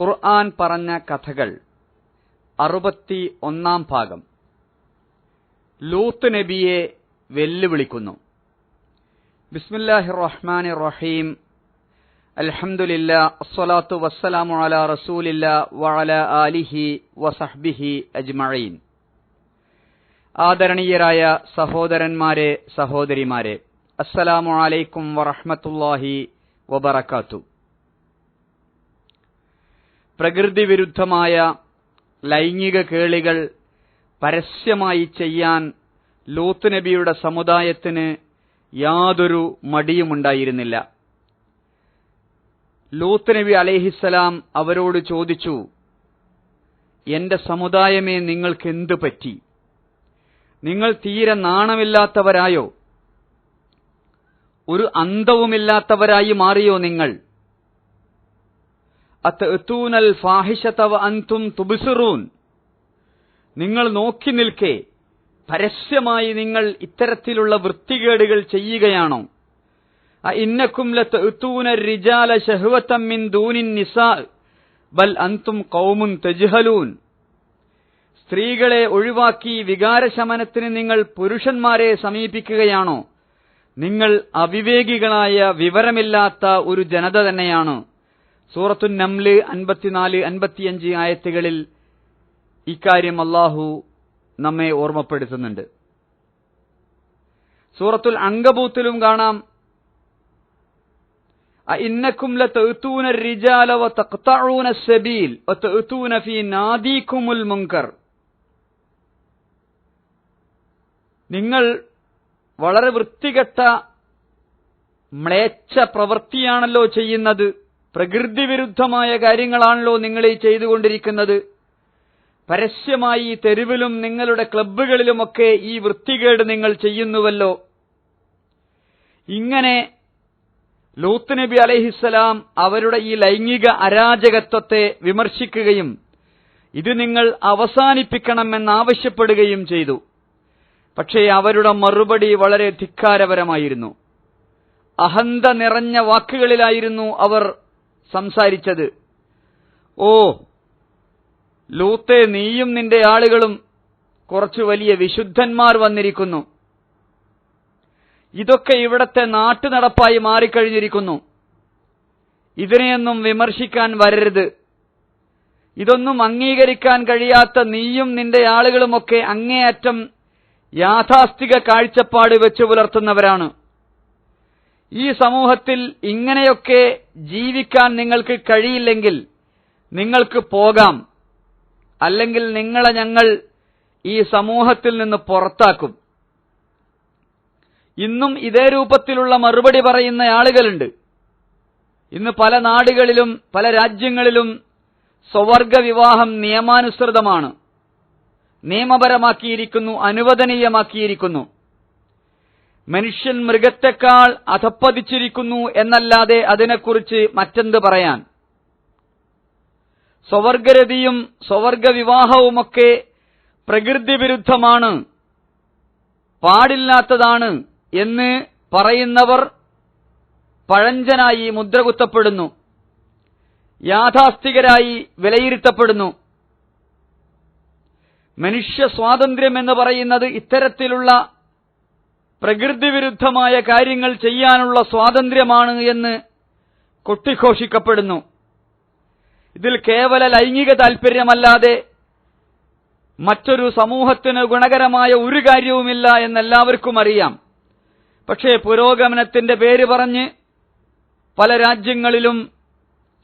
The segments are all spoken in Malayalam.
ഖുർആൻ പറഞ്ഞ കഥകൾ. അറുപത്തി ഒന്നാം ഭാഗം. ലൂത്ത് നബിയെ വെല്ലുവിളിക്കുന്നു. ബിസ്മില്ലാഹി റഹ്മാൻ റഹീം അൽഹംദുലില്ല അസ്സലാത്തു വസ്സലാമു അല റസൂലില്ല വഅല ആലിഹി വസഹ്ബിഹി അജ്മഈൻ. ആദരണീയരായ സഹോദരന്മാരെ സഹോദരിമാരെ അസ്സലാമു അലൈക്കും വറഹ്മത്തുള്ളാഹി വബറകാത്തു. പ്രകൃതി വിരുദ്ധമായ ലൈംഗിക കേളികൾ പരസ്യമായി ചെയ്യാൻ ലൂത്ത് നബിയുടെ സമുദായത്തിന് യാതൊരു മടിയുമുണ്ടായിരുന്നില്ല ലൂത്ത് നബി അലൈഹിസ്സലാം അവരോട് ചോദിച്ചു എന്റെ സമുദായമേ നിങ്ങൾക്കെന്ത് പറ്റി? നിങ്ങൾ തീരെ നാണമില്ലാത്തവരായോ? ഒരു അന്തവുമില്ലാത്തവരായി മാറിയോ നിങ്ങൾ? അത്തൂനൽ ഫാഹിഷതവ അന്തും തുബിസുറൂൻ. നിങ്ങൾ നോക്കി നിൽക്കെ പരസ്യമായി നിങ്ങൾ ഇത്തരത്തിലുള്ള വൃത്തികേടുകൾ ചെയ്യുകയാണോ? ഇന്നക്കും റിജാല മിൻ ബൽ സ്ത്രീകളെ ഒഴിവാക്കി വികാരശമനത്തിന് നിങ്ങൾ പുരുഷന്മാരെ സമീപിക്കുകയാണോ? നിങ്ങൾ അവിവേകികളായ വിവരമില്ലാത്ത ഒരു ജനത തന്നെയാണ്. സൂറത്തു നംല് അൻപത്തിനാല് അൻപത്തിയഞ്ച് ആയത്തുകളിൽ ഇക്കാര്യം അള്ളാഹു നമ്മെ ഓർമ്മപ്പെടുത്തുന്നുണ്ട് സൂറത്തുൽ അങ്കബൂത്തിലും കാണാം ഇന്നക്കും ലതഅതൂന الرجال وتقطعون السبيل وتأتون في ناديكم المنكر നിങ്ങൾ വളരെ വൃത്തികെട്ട മ്ലേച്ഛ പ്രവൃത്തിയാണല്ലോ ചെയ്യുന്നത് പ്രകൃതി വിരുദ്ധമായ കാര്യങ്ങളാണല്ലോ നിങ്ങൾ ഈ ചെയ്തുകൊണ്ടിരിക്കുന്നത്. പരസ്യമായി തെരുവിലും നിങ്ങളുടെ ക്ലബ്ബുകളിലുമൊക്കെ ഈ വൃത്തികേട് നിങ്ങൾ ചെയ്യുന്നുവല്ലോ. ഇങ്ങനെ ലൂത്ത് നബി അലഹിസ്സലാം അവരുടെ ഈ ലൈംഗിക അരാജകത്വത്തെ വിമർശിക്കുകയും ഇത് നിങ്ങൾ അവസാനിപ്പിക്കണമെന്നാവശ്യപ്പെടുകയും ചെയ്തു. പക്ഷേ അവരുടെ മറുപടി വളരെ ധിക്കാരപരമായിരുന്നു. അഹന്ത നിറഞ്ഞ വാക്കുകളിലായിരുന്നു അവർ സംസാരിച്ചത്. ഓ ലൂത്തെ നീയും നിന്റെ ആളുകളും കുറച്ചു വലിയ വിശുദ്ധന്മാർ വന്നിരിക്കുന്നു. ഇതൊക്കെ ഇവിടത്തെ നാട്ടു നടപ്പായി മാറിക്കഴിഞ്ഞിരിക്കുന്നു. ഇതിനെയൊന്നും വിമർശിക്കാൻ വരരുത്. ഇതൊന്നും അംഗീകരിക്കാൻ കഴിയാത്ത നീയും നിന്റെ ആളുകളുമൊക്കെ അങ്ങേയറ്റം യാഥാസ്ഥിക കാഴ്ചപ്പാട് വെച്ചു പുലർത്തുന്നവരാണ്. ഈ സമൂഹത്തിൽ ഇങ്ങനെയൊക്കെ ജീവിക്കാൻ നിങ്ങൾക്ക് കഴിയില്ലെങ്കിൽ നിങ്ങൾക്ക് പോകാം. അല്ലെങ്കിൽ നിങ്ങളെ ഞങ്ങൾ ഈ സമൂഹത്തിൽ നിന്ന് പുറത്താക്കും. ഇന്നും ഇതേ രൂപത്തിലുള്ള മറുപടി പറയുന്ന ആളുകളുണ്ട്. ഇന്ന് പല നാടുകളിലും പല രാജ്യങ്ങളിലും സ്വവർഗ വിവാഹം നിയമാനുസൃതമാണ്. നിയമപരമാക്കിയിരിക്കുന്നു അനുവദനീയമാക്കിയിരിക്കുന്നു. മനുഷ്യൻ മൃഗത്തെക്കാൾ അധപ്പതിച്ചിരിക്കുന്നു എന്നല്ലാതെ അതിനെക്കുറിച്ച് മറ്റെന്ത് പറയാൻ? സ്വവർഗരതിയും സ്വവർഗവിവാഹവുമൊക്കെ പ്രകൃതി വിരുദ്ധമാണ് പാടില്ലാത്തതാണ് എന്ന് പറയുന്നവർ പഴഞ്ചനായി മുദ്രകുത്തപ്പെടുന്നു യാഥാസ്ഥികരായി വിലയിരുത്തപ്പെടുന്നു. മനുഷ്യ സ്വാതന്ത്ര്യം എന്ന് പറയുന്നത് ഇത്തരത്തിലുള്ള പ്രകൃതി വിരുദ്ധമായ കാര്യങ്ങൾ ചെയ്യാനുള്ള സ്വാതന്ത്ര്യമാണ് എന്ന് കൊട്ടിഘോഷിക്കപ്പെടുന്നു. ഇതിൽ കേവല ലൈംഗിക താൽപര്യമല്ലാതെ മറ്റൊരു സമൂഹത്തിന് ഗുണകരമായ ഒരു കാര്യവുമില്ല എന്നെല്ലാവർക്കും അറിയാം. പക്ഷേ പുരോഗമനത്തിന്റെ പേര് പറഞ്ഞ് പല രാജ്യങ്ങളിലും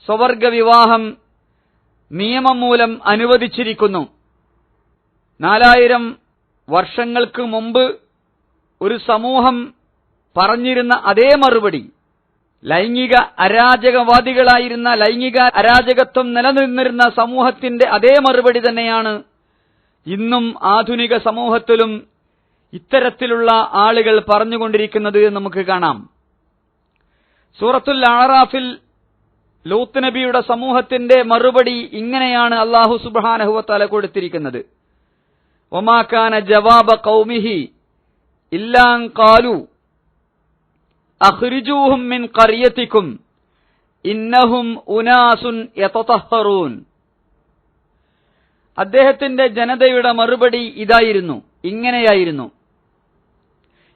സ്വവർഗ വിവാഹം നിയമം മൂലം അനുവദിച്ചിരിക്കുന്നു. നാലായിരം വർഷങ്ങൾക്ക് മുമ്പ് ഒരു സമൂഹം പറഞ്ഞിരുന്ന അതേ മറുപടി ലൈംഗിക അരാജകവാദികളായിരുന്ന ലൈംഗിക അരാജകത്വം നിലനിന്നിരുന്ന സമൂഹത്തിന്റെ അതേ മറുപടി തന്നെയാണ് ഇന്നും ആധുനിക സമൂഹത്തിലും ഇത്തരത്തിലുള്ള ആളുകൾ പറഞ്ഞുകൊണ്ടിരിക്കുന്നത് നമുക്ക് കാണാം. സൂറത്തുൽ ആറാഫിൽ ലൂത്ത് നബിയുടെ സമൂഹത്തിന്റെ മറുപടി ഇങ്ങനെയാണ് അള്ളാഹു സുബാനഹുവത്താല കൊടുത്തിരിക്കുന്നത്. ഒമാക്കാന ജവാബ കൗമിഹി മിൻ ഇന്നഹും ഉനാസുൻ അദ്ദേഹത്തിന്റെ ജനതയുടെ മറുപടി ഇതായിരുന്നു ഇങ്ങനെയായിരുന്നു.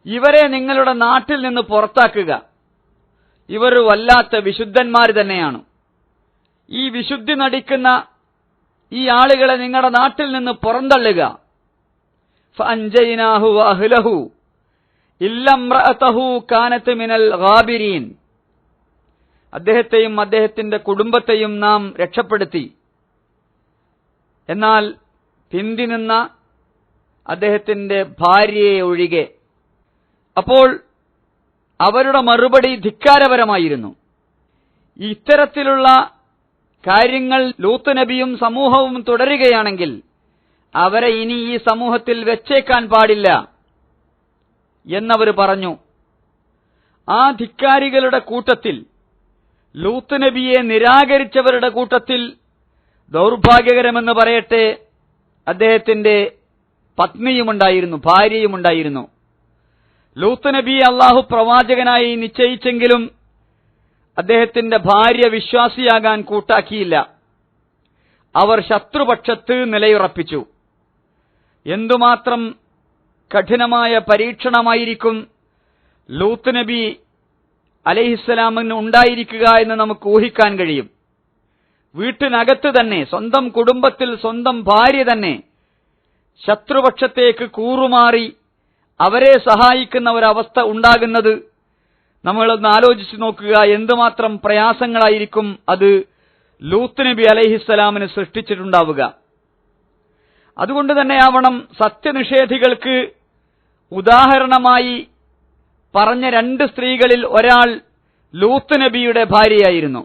ഇവരെ നിങ്ങളുടെ നാട്ടിൽ നിന്ന് പുറത്താക്കുക. ഇവർ വല്ലാത്ത വിശുദ്ധന്മാർ തന്നെയാണ്. ഈ വിശുദ്ധി നടിക്കുന്ന ഈ ആളുകളെ നിങ്ങളുടെ നാട്ടിൽ നിന്ന് പുറന്തള്ളുക. ഫഅൻജയ്നാഹു വഅഹ്ലഹു ഇല്ലംറഅതഹു കാനത്ത് മിനൽ ഗാബിരീൻ. അദ്ദേഹത്തെയും അദ്ദേഹത്തിന്റെ കുടുംബത്തെയും നാം രക്ഷപ്പെടുത്തി. എന്നാൽ പിന്തിനിന്ന അദ്ദേഹത്തിന്റെ ഭാര്യയെ ഒഴികെ അപ്പോൾ അവരുടെ മറുപടി ധിക്കാരപരമായിരുന്നു. ഇത്തരത്തിലുള്ള കാര്യങ്ങൾ ലൂത്ത് നബിയും സമൂഹവും തുടരുകയാണെങ്കിൽ അവരെ ഇനി ഈ സമൂഹത്തിൽ വെച്ചേക്കാൻ പാടില്ല. എന്നവർ പറഞ്ഞു ആ ധിക്കാരികളുടെ കൂട്ടത്തിൽ ലൂത്ത് നബിയെ നിരാകരിച്ചവരുടെ കൂട്ടത്തിൽ ദൗർഭാഗ്യകരമെന്ന് പറയട്ടെ അദ്ദേഹത്തിന്റെ പത്നിയുമുണ്ടായിരുന്നു ഭാര്യയുമുണ്ടായിരുന്നു. ലൂത്ത് നബി അള്ളാഹു പ്രവാചകനായി നിശ്ചയിച്ചെങ്കിലും അദ്ദേഹത്തിന്റെ ഭാര്യ വിശ്വാസിയാകാൻ കൂട്ടാക്കിയില്ല. അവർ ശത്രുപക്ഷത്ത് നിലയുറപ്പിച്ചു. എന്തുമാത്രം കഠിനമായ പരീക്ഷണമായിരിക്കും ലൂത്ത് നബി അലഹിസ്സലാമിന് ഉണ്ടായിരിക്കുക എന്ന് നമുക്ക് ഊഹിക്കാൻ കഴിയും. വീട്ടിനകത്ത് തന്നെ സ്വന്തം കുടുംബത്തിൽ സ്വന്തം ഭാര്യ തന്നെ ശത്രുപക്ഷത്തേക്ക് കൂറുമാറി അവരെ സഹായിക്കുന്ന ഒരവസ്ഥ ഉണ്ടാകുന്നത് നമ്മളൊന്ന് ആലോചിച്ച് നോക്കുക. എന്തുമാത്രം പ്രയാസങ്ങളായിരിക്കും അത് ലൂത്ത് നബി അലഹിസ്സലാമിന് സൃഷ്ടിച്ചിട്ടുണ്ടാവുക. അതുകൊണ്ട് തന്നെയാവണം സത്യനിഷേധികൾക്ക് ഉദാഹരണമായി പറഞ്ഞ രണ്ട് സ്ത്രീകളിൽ ഒരാൾ ലൂത്ത് നബിയുടെ ഭാര്യയായിരുന്നു.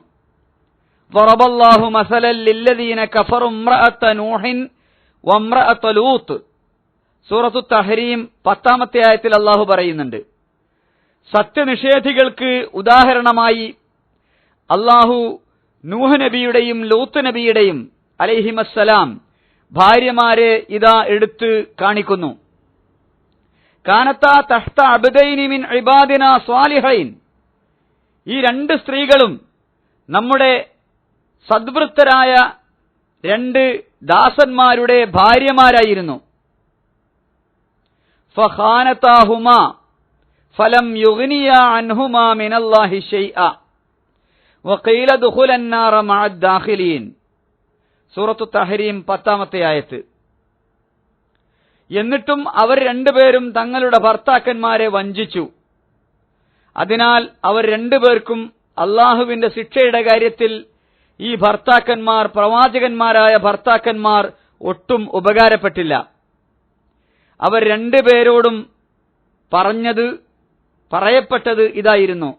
ലില്ലദീന കഫറു ഇംറഅത്ത നൂഹിൻ വംറഅത്ത ലൂത്ത്. സൂറത്തു തഹരീം പത്താമത്തെ ആയത്തിൽ അള്ളാഹു പറയുന്നുണ്ട്. സത്യനിഷേധികൾക്ക് ഉദാഹരണമായി അള്ളാഹു നൂഹ് നബിയുടെയും ലൂത്ത് നബിയുടെയും അലൈഹിമസ്സലാം ഭാര്യമാരെ ഇതാ എടുത്ത് കാണിക്കുന്നു. സ്വാലിഹൈൻ. ഈ രണ്ട് സ്ത്രീകളും നമ്മുടെ സദ്വൃത്തരായ രണ്ട് ദാസന്മാരുടെ ഭാര്യമാരായിരുന്നു. ഫലം യുഗ്നിയ മിനല്ലാഹി ഷൈഅ. സൂറത്തു തഹരീം പത്താമത്തെ ആയത്ത്. എന്നിട്ടും അവർ രണ്ടുപേരും തങ്ങളുടെ ഭർത്താക്കന്മാരെ വഞ്ചിച്ചു. അതിനാൽ അവർ രണ്ടുപേർക്കും അള്ളാഹുവിന്റെ ശിക്ഷയുടെ കാര്യത്തിൽ ഈ ഭർത്താക്കന്മാർ പ്രവാചകന്മാരായ ഭർത്താക്കന്മാർ ഒട്ടും ഉപകാരപ്പെട്ടില്ല. അവർ രണ്ടുപേരോടും പറഞ്ഞത് പറയപ്പെട്ടത് ഇതായിരുന്നു.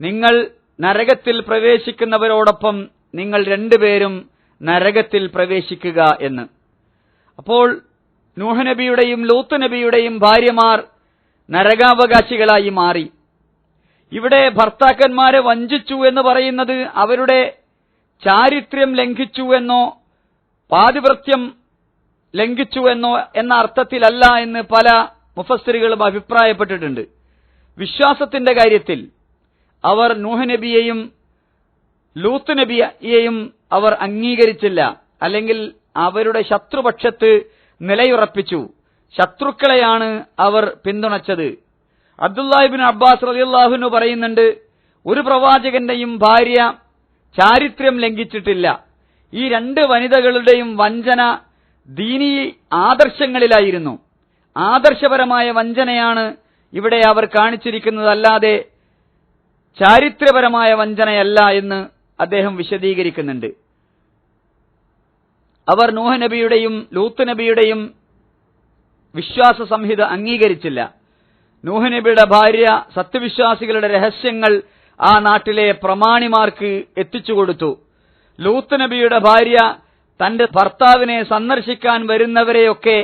നിങ്ങൾ നരകത്തിൽ പ്രവേശിക്കുന്നവരോടൊപ്പം നിങ്ങൾ രണ്ടുപേരും നരകത്തിൽ പ്രവേശിക്കുക എന്ന്. അപ്പോൾ നൂഹ് നബിയുടെയും ലൂത്ത് നബിയുടെയും ഭാര്യമാർ നരകാവകാശികളായി മാറി. ഇവിടെ ഭർത്താക്കന്മാരെ വഞ്ചിച്ചു എന്ന് പറയുന്നത് അവരുടെ ചാരിത്ര്യം ലംഘിച്ചു എന്നോ പാതിവൃത്യം ലംഘിച്ചു എന്നോ എന്ന അർത്ഥത്തിലല്ല എന്ന് പല മുഫസ്സിറുകളും അഭിപ്രായപ്പെട്ടിട്ടുണ്ട്. വിശ്വാസത്തിന്റെ കാര്യത്തിൽ അവർ നൂഹ് നബിയെയും ലൂത്ത് നബിയെയും അവർ അംഗീകരിച്ചില്ല. അല്ലെങ്കിൽ അവരുടെ ശത്രുപക്ഷത്ത് നിലയുറപ്പിച്ചു. ശത്രുക്കളെയാണ് അവർ പിന്തുണച്ചത്. അബ്ദുല്ലാഹിബിൻ അബ്ബാസ് റലിയല്ലാഹുനു പറയുന്നുണ്ട് ഒരു പ്രവാചകന്റെയും ഭാര്യ ചാരിത്രം ലംഘിച്ചിട്ടില്ല. ഈ രണ്ട് വനിതകളുടെയും വഞ്ചന ദീനീ ആദർശങ്ങളിലായിരുന്നു. ആദർശപരമായ വഞ്ചനയാണ് ഇവിടെ അവർ കാണിച്ചിരിക്കുന്നത് അല്ലാതെ ചാരിത്രപരമായ വഞ്ചനയല്ല എന്ന് അദ്ദേഹം വിശദീകരിക്കുന്നുണ്ട്. അവർ നൂഹ നബിയുടെയും ലൂത്ത് നബിയുടെയും വിശ്വാസ സംഹിത അംഗീകരിച്ചില്ല. നൂഹ നബിയുടെ ഭാര്യ സത്യവിശ്വാസികളുടെ രഹസ്യങ്ങൾ ആ നാട്ടിലെ പ്രമാണിമാർക്ക് എത്തിച്ചു കൊടുത്തു. ലൂത്ത് നബിയുടെ ഭാര്യ തന്റെ ഭർത്താവിനെ സന്ദർശിക്കാൻ വരുന്നവരെയൊക്കെ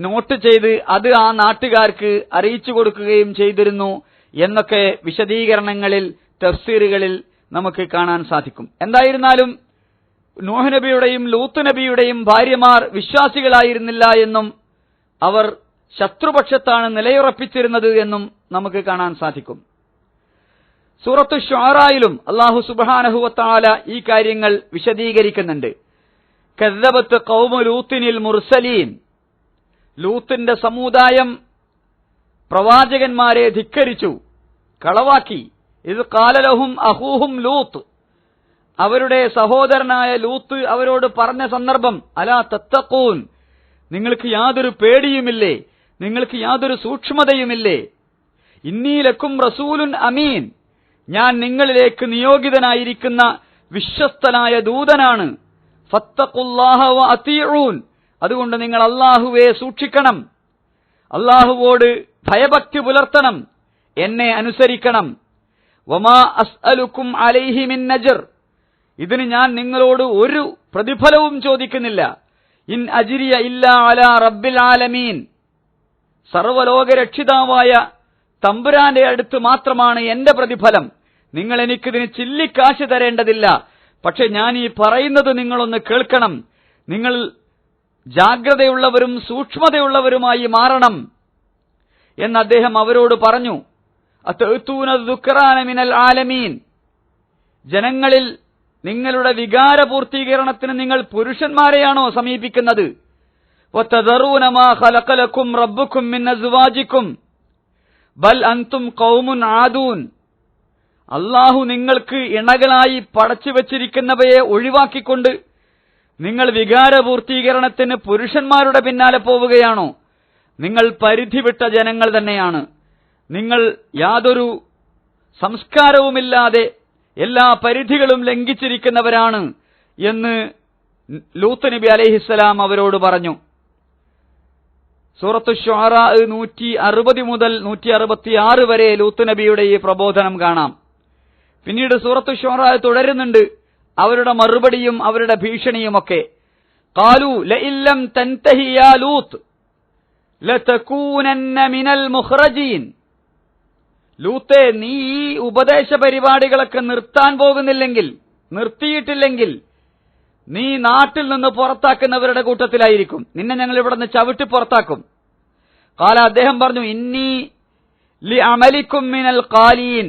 നോട്ട് ചെയ്ത് അത് ആ നാട്ടുകാർക്ക് അറിയിച്ചു കൊടുക്കുകയും ചെയ്തിരുന്നു എന്നൊക്കെ വിശദീകരണങ്ങളിൽ തഫ്സീറുകളിൽ നമുക്ക് കാണാൻ സാധിക്കും. എന്തായിരുന്നാലും നൂഹ് നബിയുടെയും ലൂത്ത് നബിയുടെയും ഭാര്യമാർ വിശ്വാസികളായിരുന്നില്ല എന്നും അവർ ശത്രുപക്ഷത്താണ് നിലയുറപ്പിച്ചിരുന്നത് എന്നും നമുക്ക് കാണാൻ സാധിക്കും. സൂറത്തു ഷാറായിലും അള്ളാഹു സുബാനഹുവത്താല ഈ കാര്യങ്ങൾ വിശദീകരിക്കുന്നുണ്ട്. കദ്ദബത്ത് കൌമു ലൂത്തിനിൽ മുർസലീൻ. ലൂത്തിന്റെ സമുദായം പ്രവാചകന്മാരെ ധിക്കരിച്ചു കളവാക്കി. ഇത് കാലലഹും അഹൂഹും ലൂത്ത്. അവരുടെ സഹോദരനായ ലൂത്ത് അവരോട് പറഞ്ഞ സന്ദർഭം അലാ തത്തക്കൂൻ നിങ്ങൾക്ക് യാതൊരു പേടിയുമില്ലേ? നിങ്ങൾക്ക് യാതൊരു സൂക്ഷ്മതയുമില്ലേ? ഇന്നീലക്കും റസൂലുൻ അമീൻ ഞാൻ നിങ്ങളിലേക്ക് നിയോഗിതനായിരിക്കുന്ന വിശ്വസ്തനായ ദൂതനാണ്. ഫത്തഖുല്ലാഹ വ അതീഊൻ അതുകൊണ്ട് നിങ്ങൾ അള്ളാഹുവെ സൂക്ഷിക്കണം. അള്ളാഹുവോട് ഭയഭക്തി പുലർത്തണം എന്നെ അനുസരിക്കണം. വമാ അസ്അലുക്കും അലൈഹി മിൻ നജർ ഇതിന് ഞാൻ നിങ്ങളോട് ഒരു പ്രതിഫലവും ചോദിക്കുന്നില്ല. ഇൻ അജിരിയ ഇല്ല അല റബ്ബിൽ ആലമീൻ. സർവലോക രക്ഷിതാവായ തമ്പുരാന്റെ അടുത്ത് മാത്രമാണ് എന്റെ പ്രതിഫലം. നിങ്ങൾ എനിക്കിതിന് ചില്ലിക്കാശ് തരേണ്ടതില്ല. പക്ഷെ ഞാൻ ഈ പറയുന്നത് നിങ്ങളൊന്ന് കേൾക്കണം. നിങ്ങൾ ജാഗ്രതയുള്ളവരും സൂക്ഷ്മതയുള്ളവരുമായി മാറണം എന്ന് അദ്ദേഹം അവരോട് പറഞ്ഞു. അത്തൂന ആലമീൻ. ജനങ്ങളിൽ നിങ്ങളുടെ വികാര പൂർത്തീകരണത്തിന് നിങ്ങൾ പുരുഷന്മാരെയാണോ സമീപിക്കുന്നത്? ബൽ അന്തും അള്ളാഹു നിങ്ങൾക്ക് ഇണകളായി പടച്ചു വച്ചിരിക്കുന്നവയെ ഒഴിവാക്കിക്കൊണ്ട് നിങ്ങൾ വികാര പൂർത്തീകരണത്തിന് പുരുഷന്മാരുടെ പിന്നാലെ പോവുകയാണോ? നിങ്ങൾ പരിധി വിട്ട ജനങ്ങൾ തന്നെയാണ്. നിങ്ങൾ യാതൊരു സംസ്കാരവുമില്ലാതെ എല്ലാ പരിധികളും ലംഘിച്ചിരിക്കുന്നവരാണ് എന്ന് ലൂത്ത് നബി അലഹിസ്സലാം അവരോട് പറഞ്ഞു. സൂറത്ത് ഷാറ നൂറ്റി അറുപത് മുതൽ നൂറ്റി അറുപത്തിയാറ് വരെ ലൂത്ത് നബിയുടെ ഈ പ്രബോധനം കാണാം. പിന്നീട് സൂറത്ത് ഷോറ തുടരുന്നുണ്ട്. അവരുടെ മറുപടിയും അവരുടെ ഭീഷണിയുമൊക്കെ. കാലു ലൂത്ത്. മിനൽ ലൂത്തെ നീ ഈ ഉപദേശ പരിപാടികളൊക്കെ നിർത്താൻ പോകുന്നില്ലെങ്കിൽ നിർത്തിയിട്ടില്ലെങ്കിൽ നീ നാട്ടിൽ നിന്ന് പുറത്താക്കുന്നവരുടെ കൂട്ടത്തിലായിരിക്കും. നിന്നെ ഞങ്ങൾ ഇവിടെ നിന്ന് ചവിട്ടി പുറത്താക്കും. കാല അദ്ദേഹം പറഞ്ഞു ഇന്നി ലി അമലിക്കും മിനൽ കാലീൻ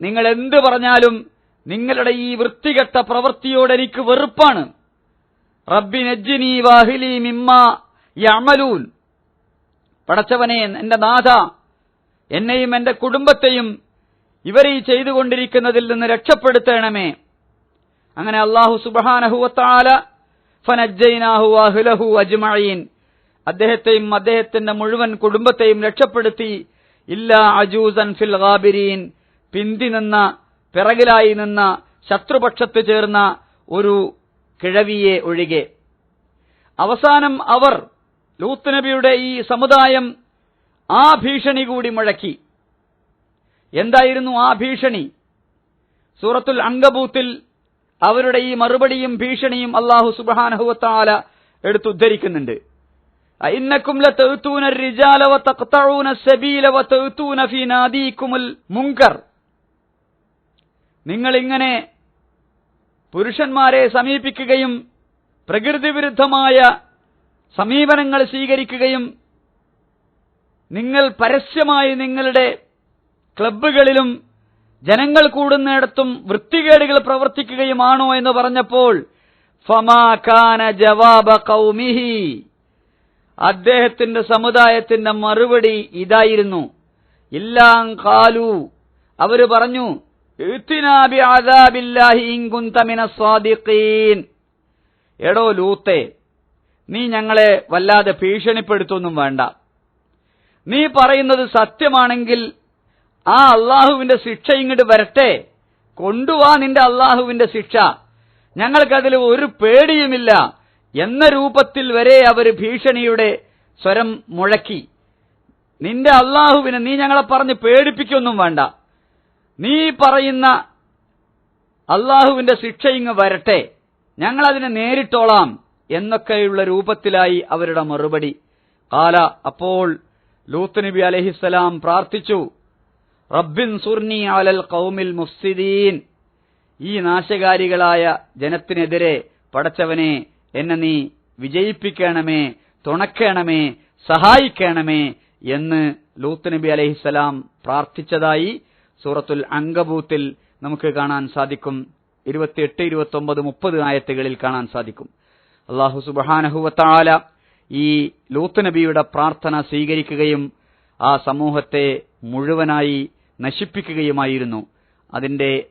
നിങ്ങൾ എന്ത് പറഞ്ഞാലും നിങ്ങളുടെ ഈ വൃത്തികെട്ട പ്രവൃത്തിയോട് എനിക്ക് വെറുപ്പാണ്. റബ്ബി നജ്ജിനി വാഹിലി മിമ്മ യമലൂൻ പടച്ചവനെ എന്റെ നാഥ എന്നെയും എന്റെ കുടുംബത്തെയും ഇവർ ഈ ചെയ്തുകൊണ്ടിരിക്കുന്നതിൽ നിന്ന് രക്ഷപ്പെടുത്തണമേ. അങ്ങനെ അള്ളാഹു സുബാനഹുവത്താല ഫനജ്ജൈനാഹു അഹ്ലഹു അജ്മഈൻ അദ്ദേഹത്തെയും അദ്ദേഹത്തിന്റെ മുഴുവൻ കുടുംബത്തെയും രക്ഷപ്പെടുത്തി ഇല്ലാ അജൂസൻ ഫിൽ ഗാബിരീൻ പിന്തി നിന്ന പിറകിലായി നിന്ന ശത്രുപക്ഷത്ത് ചേർന്ന ഒരു കിഴവിയെ ഒഴികെ. അവസാനം അവർ ലൂത്ത് നബിയുടെ ഈ സമുദായം ആ ഭീഷണി കൂടി മുഴക്കി എന്തായിരുന്നു ആ ഭീഷണി സൂറത്തുൽ അങ്കബൂത്തിൽ അവരുടെ ഈ മറുപടിയും ഭീഷണിയും അള്ളാഹു സുബാനഹുവത്താല എടുത്തുദ്ധരിക്കുന്നുണ്ട് ഇന്നക്കും ലതഅ്തൂന الرجال وتقطعون السبيل وتأتون في ناديكم المنكر നിങ്ങൾ ഇങ്ങനെ പുരുഷന്മാരെ സമീപിക്കുകയും പ്രകൃതി വിരുദ്ധമായ സമീപനങ്ങൾ സ്വീകരിക്കുകയും നിങ്ങൾ പരസ്യമായി നിങ്ങളുടെ ക്ലബ്ബുകളിലും ജനങ്ങൾ കൂടുന്നിടത്തും വൃത്തികേടുകൾ പ്രവർത്തിക്കുകയുമാണോ എന്ന് പറഞ്ഞപ്പോൾ ഫമാകാന ജവാബ കൗമിഹി. അദ്ദേഹത്തിന്റെ സമുദായത്തിന്റെ മറുപടി ഇതായിരുന്നു. ഇല്ലാം കാലു അവർ പറഞ്ഞു. എടോ ലൂത്തെ നീ ഞങ്ങളെ വല്ലാതെ ഭീഷണിപ്പെടുത്തൊന്നും വേണ്ട. നീ പറയുന്നത് സത്യമാണെങ്കിൽ ആ അള്ളാഹുവിന്റെ ശിക്ഷ ഇങ്ങോട്ട് വരട്ടെ. കൊണ്ടുവാ നിന്റെ അള്ളാഹുവിന്റെ ശിക്ഷ. ഞങ്ങൾക്കതിൽ ഒരു പേടിയുമില്ല. എന്ന രൂപത്തിൽ വരെ അവർ ഭീഷണിയുടെ സ്വരം മുഴക്കി. നിന്റെ അള്ളാഹുവിനെ നീ ഞങ്ങളെ പറഞ്ഞ് പേടിപ്പിക്കൊന്നും വേണ്ട. നീ പറയുന്ന അള്ളാഹുവിന്റെ ശിക്ഷ ഇങ്ങ് വരട്ടെ. ഞങ്ങളതിനെ നേരിട്ടോളാം എന്നൊക്കെയുള്ള രൂപത്തിലായി അവരുടെ മറുപടി. കാല അപ്പോൾ ലൂത്ത് നബി അലഹിസ്സലാം പ്രാർത്ഥിച്ചു. റബ്ബിൻ സുർനി അലൽ കൗമിൽ മുഫ്സിദീൻ. ഈ നാശകാരികളായ ജനത്തിനെതിരെ പടച്ചവനെ എന്നെ നീ വിജയിപ്പിക്കണമേ തുണക്കണമേ സഹായിക്കണമേ എന്ന് ലൂത്ത് നബി അലഹിസ്സലാം പ്രാർത്ഥിച്ചതായി സൂറത്തുൽ അങ്കബൂത്തിൽ നമുക്ക് കാണാൻ സാധിക്കും. ഇരുപത്തിയെട്ട് ഇരുപത്തി ഒമ്പത് മുപ്പത് ആയത്തുകളിൽ കാണാൻ സാധിക്കും. അള്ളാഹു സുബാനഹുവത്താല ഈ ലൂത്ത് നബിയുടെ പ്രാർത്ഥന സ്വീകരിക്കുകയും ആ സമൂഹത്തെ മുഴുവനായി നശിപ്പിക്കുകയുമായിരുന്നു. അതിന്റെ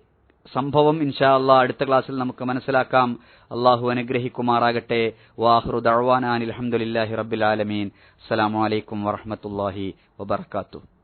സംഭവം ഇൻഷാ അള്ളാഹ് അടുത്ത ക്ലാസ്സിൽ നമുക്ക് മനസ്സിലാക്കാം. അള്ളാഹു അനുഗ്രഹിക്കുമാറാകട്ടെ. വാഹ്റു ദഅ്വാനാൻ അലഹമുല്ലാഹി റബ്ബിൽ ആലമീൻ. അസ്സലാമു അലൈക്കും വറഹ്മത്തുള്ളാഹി വബറകാതുഹു.